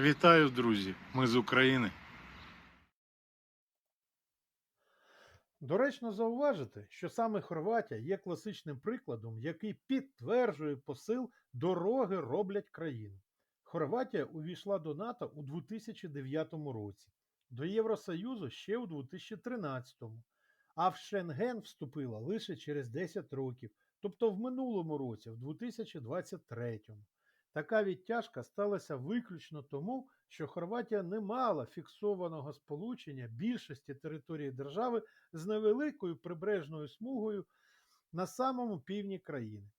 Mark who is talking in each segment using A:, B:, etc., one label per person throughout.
A: Вітаю, друзі! Ми з України.
B: Доречно зауважити, що саме Хорватія є класичним прикладом, який підтверджує посил дороги роблять країну. Хорватія увійшла до НАТО у 2009 році, до Євросоюзу ще у 2013, а в Шенген вступила лише через 10 років, тобто в минулому році, в 2023. Така відтяжка сталася виключно тому, що Хорватія не мала фіксованого сполучення більшості території держави з невеликою прибережною смугою на самому півдні країни.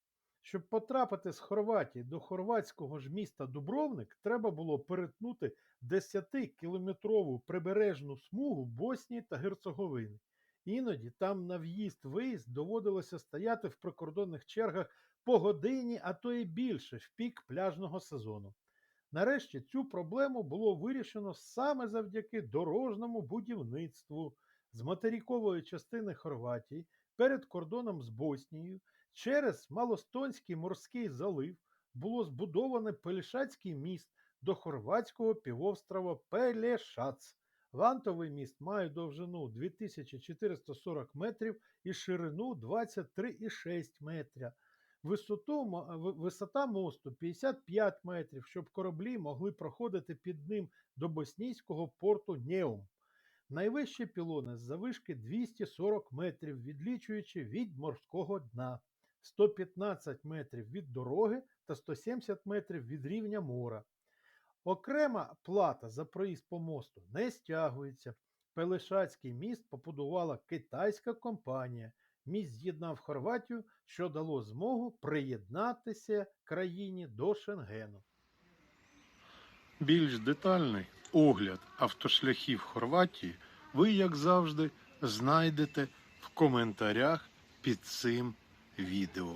B: Щоб потрапити з Хорватії до хорватського ж міста Дубровник, треба було перетнути 10-кілометрову прибережну смугу Боснії та Герцеговини. Іноді там на в'їзд-виїзд доводилося стояти в прикордонних чергах по годині, а то і більше в пік пляжного сезону. Нарешті цю проблему було вирішено саме завдяки дорожньому будівництву з материкової частини Хорватії перед кордоном з Боснією через Малостонський морський залив було збудовано Пелішацький міст до хорватського півострова Пелешац. Вантовий міст має довжину 2440 метрів і ширину 23,6 метря. Висоту, висота мосту 55 метрів, щоб кораблі могли проходити під ним до боснійського порту Неум. Найвищі пілони з завишки 240 метрів, відлічуючи від морського дна, 115 метрів від дороги та 170 метрів від рівня мора. Окрема плата за проїзд по мосту не стягується. Пелешацький міст побудувала китайська компанія. Міст з'єднав Хорватію, що дало змогу приєднатися країні до Шенгену.
A: Більш детальний огляд автошляхів Хорватії ви, як завжди, знайдете в коментарях під цим відео.